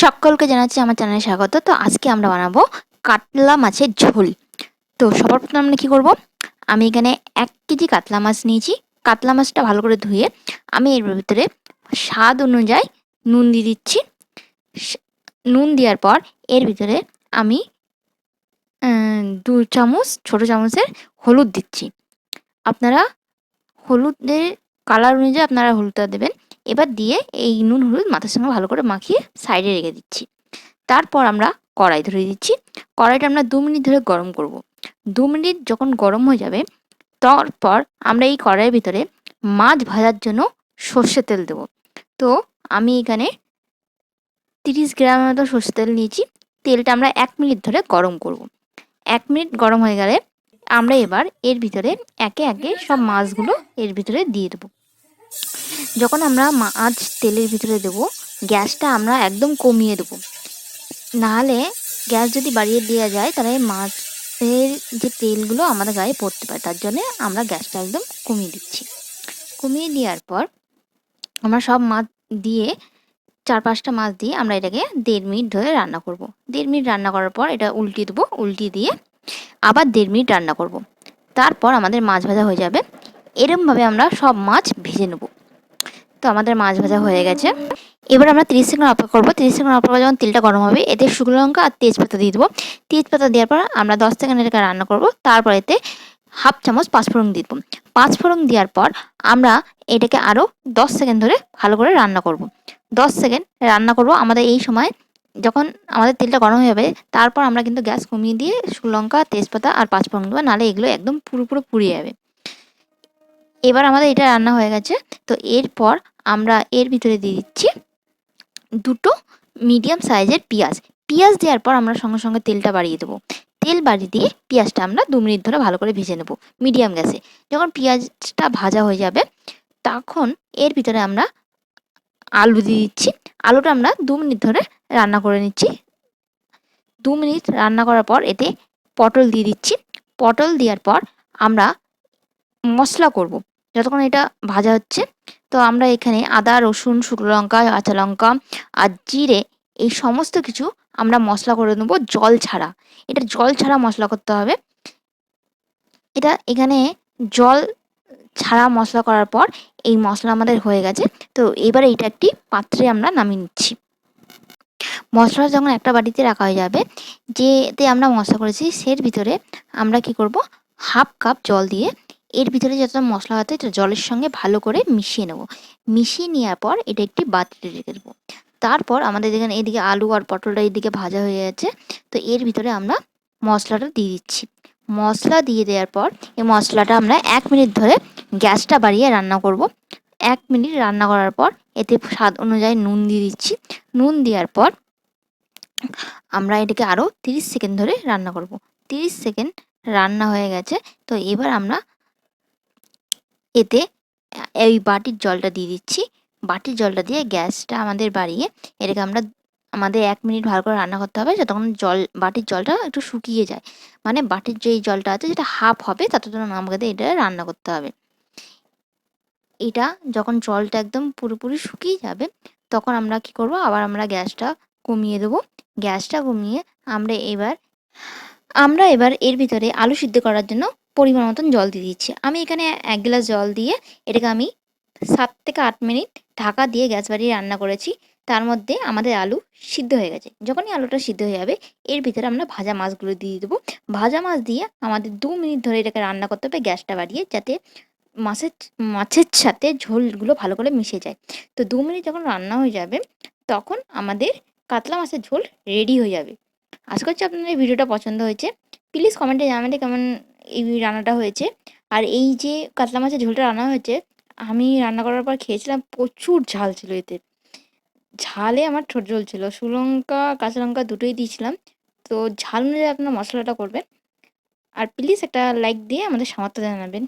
সকলকে জানাচ্ছি আমার চ্যানেলে স্বাগত। তো আজকে আমরা বানাবো কাতলা মাছের ঝোল। তো সবার প্রথমে আমরা কী করব? আমি এখানে এক কেজি কাতলা মাছ নিয়েছি। কাতলা মাছটা ভালো করে ধুয়ে আমি এর ভিতরে স্বাদ অনুযায়ী নুন দিয়ে দিচ্ছি। নুন দেওয়ার পর এর ভিতরে আমি দু চামচ, ছোট চামচের হলুদ দিচ্ছি। আপনারা হলুদের কালার অনুযায়ী আপনারা হলুদটা দেবেন। এবার দিয়ে এই নুন, হলুদ, মাথার সঙ্গে ভালো করে মাখিয়ে সাইডে রেখে দিচ্ছি। তারপর আমরা কড়াই ধরে দিচ্ছি। কড়াইটা আমরা দু মিনিট ধরে গরম করব। দু মিনিট যখন গরম হয়ে যাবে, তারপর আমরা এই কড়াইয়ের ভিতরে মাছ ভাজার জন্য সর্ষে তেল দেব। তো আমি এখানে তিরিশ গ্রাম মতো সর্ষে তেল নিয়েছি। তেলটা আমরা এক মিনিট ধরে গরম করব। এক মিনিট গরম হয়ে গেলে আমরা এবার এর ভিতরে একে একে সব মাছগুলো এর ভিতরে দিয়ে দেবো। যখন আমরা মাছ তেলের ভিতরে দেবো, গ্যাসটা আমরা একদম কমিয়ে দেবো। নাহলে গ্যাস যদি বাড়িয়ে দেওয়া যায়, তাহলে মাছের যে তেলগুলো আমাদের গায়ে পড়তে পারে, তার জন্যে আমরা গ্যাসটা একদম কমিয়ে দিচ্ছি। কমিয়ে দেওয়ার পর আমরা সব মাছ দিয়ে, চার পাঁচটা মাছ দিয়ে আমরা এটাকে দেড় মিনিট ধরে রান্না করব। দেড় মিনিট রান্না করার পর এটা উল্টিয়ে দেবো, উল্টিয়ে দিয়ে আবার দেড় মিনিট রান্না করব। তারপর আমাদের মাছ ভাজা হয়ে যাবে। এরমভাবে আমরা সব মাছ ভেজে নেব। তো আমাদের মাছ ভাজা হয়ে গেছে। এবার আমরা তিরিশ সেকেন্ড অপেক্ষা করব। তিরিশ সেকেন্ড অপেক্ষা যখন তেলটা গরম হবে, এতে শুকনো লঙ্কা আর তেজপাতা দিয়ে দেবো। তেজপাতা দেওয়ার পর আমরা দশ সেকেন্ড এটাকে রান্না করব। তারপর এতে হাফ চামচ পাঁচফোড়ন দিয়ে দেবো। পাঁচফোড়ন দেওয়ার পর আমরা এটাকে আরও দশ সেকেন্ড ধরে ভালো করে রান্না করব। দশ সেকেন্ড রান্না করব আমাদের এই সময়। যখন আমাদের তেলটা গরম হয়ে যাবে, তারপর আমরা কিন্তু গ্যাস কমিয়ে দিয়ে শুকনো লঙ্কা, তেজপাতা আর পাঁচফোড়ন দেবো। নাহলে এগুলো একদম পুরোপুরো পুড়িয়ে যাবে। এবার আমাদের এটা রান্না হয়ে গেছে। তো এরপর আমরা এর ভিতরে দিয়ে দিচ্ছি দুটো মিডিয়াম সাইজের পেঁয়াজ। পেঁয়াজ দেওয়ার পর আমরা সঙ্গে সঙ্গে তেলটা বাড়িয়ে দেবো। তেল বাড়িয়ে দিয়ে পেঁয়াজটা আমরা দু মিনিট ধরে ভালো করে ভেজে নেব মিডিয়াম গ্যাসে যখন পেঁয়াজটা ভাজা হয়ে যাবে, তখন এর ভিতরে আমরা আলু দিয়ে দিচ্ছি। আলুটা আমরা দু মিনিট ধরে রান্না করে নিচ্ছি। দু মিনিট রান্না করার পর এতে পটল দিয়ে দিচ্ছি। পটল দেওয়ার পর আমরা মশলা করব। যতক্ষণ এটা ভাজা হচ্ছে, তো আমরা এখানে আদা, রসুন, শুকনো লঙ্কা, কাঁচা লঙ্কা আর জিরে এই সমস্ত কিছু আমরা মশলা করে নেব জল ছাড়া। এটা জল ছাড়া মশলা করতে হবে। এটা এখানে জল ছাড়া মশলা করার পর এই মশলা আমাদের হয়ে গেছে। তো এবারে এটা একটি পাত্রে আমরা নামিয়ে নিচ্ছি। মশলা যখন একটা বাটিতে রাখা হয়ে যাবে, যেতে আমরা মশলা করেছি, সের ভিতরে আমরা কি করব? হাফ কাপ জল দিয়ে এর ভিতরে যত মশলা আছে, এটা জলের সঙ্গে ভালো করে মিশিয়ে নেব। মিশিয়ে নেওয়ার পর এটা একটি বাটিতে রেখে দেবো। তারপর আমাদের এখানে এদিকে আলু আর পটলটা এদিকে ভাজা হয়ে যাচ্ছে তো এর ভিতরে আমরা মশলাটা দিয়ে দিচ্ছি। মশলা দিয়ে দেওয়ার পর এই মশলাটা আমরা এক মিনিট ধরে গ্যাসটা বাড়িয়ে রান্না করব। এক মিনিট রান্না করার পর এতে স্বাদ অনুযায়ী নুন দিয়ে দিচ্ছি। নুন দেওয়ার পর আমরা এটাকে আরও তিরিশ সেকেন্ড ধরে রান্না করব। তিরিশ সেকেন্ড রান্না হয়ে গেছে। তো এবার আমরা এতে এই বাটির জলটা দিয়ে দিচ্ছি। বাটির জলটা দিয়ে গ্যাসটা আমাদের বাড়িয়ে এটাকে আমরা আমাদের এক মিনিট ভালো করে রান্না করতে হবে যতক্ষণ জল, বাটির জলটা একটু শুকিয়ে যায়। মানে বাটির যেই জলটা আছে যেটা হাফ হবে ততক্ষণ আমাদের এটা রান্না করতে হবে। এটা যখন জলটা একদম পুরোপুরি শুকিয়ে যাবে, তখন আমরা কি করব? আবার আমরা গ্যাসটা কমিয়ে দেবো। গ্যাসটা কমিয়ে আমরা এবার আমরা এবার এর ভিতরে আলু সিদ্ধ করার জন্য পরিমাণ মতন জল দিয়ে দিচ্ছি। আমি এখানে এক গ্লাস জল দিয়ে এটাকে আমি সাত থেকে আট মিনিট ঢাকা দিয়ে গ্যাস বাড়িয়ে রান্না করেছি। তার মধ্যে আমাদের আলু সিদ্ধ হয়ে গেছে। যখনই আলুটা সিদ্ধ হয়ে যাবে, এর ভিতরে আমরা ভাজা মাছগুলো দিয়ে দেবো। ভাজা মাছ দিয়ে আমাদের দু মিনিট ধরে এটাকে রান্না করতে হবে গ্যাসটা বাড়িয়ে, যাতে মাছের মাছের সাথে ঝোলগুলো ভালো করে মিশে যায়। তো দু মিনিট যখন রান্না হয়ে যাবে, তখন আমাদের কাতলা মাছের ঝোল রেডি হয়ে যাবে। আশা করছি আপনাদের ভিডিওটা পছন্দ হয়েছে। প্লিজ কমেন্টে জানাতে কেমন এই রান্নাটা হয়েছে। আর এই যে কাতলা মাছের ঝোলটা রান্না হয়েছে, আমি রান্না করার পর খেয়েছিলাম, প্রচুর ঝাল ছিল এতে। ঝালে আমার ঠোঁট জ্বলছিল। সুলঙ্কা কাঁচা লঙ্কা দুটোই দিয়েছিলাম। তো ঝাল অনুযায়ী আপনার মশলাটা করবেন। আর প্লিজ একটা লাইক দিয়ে আমাদের সামর্থ্য জানাবেন।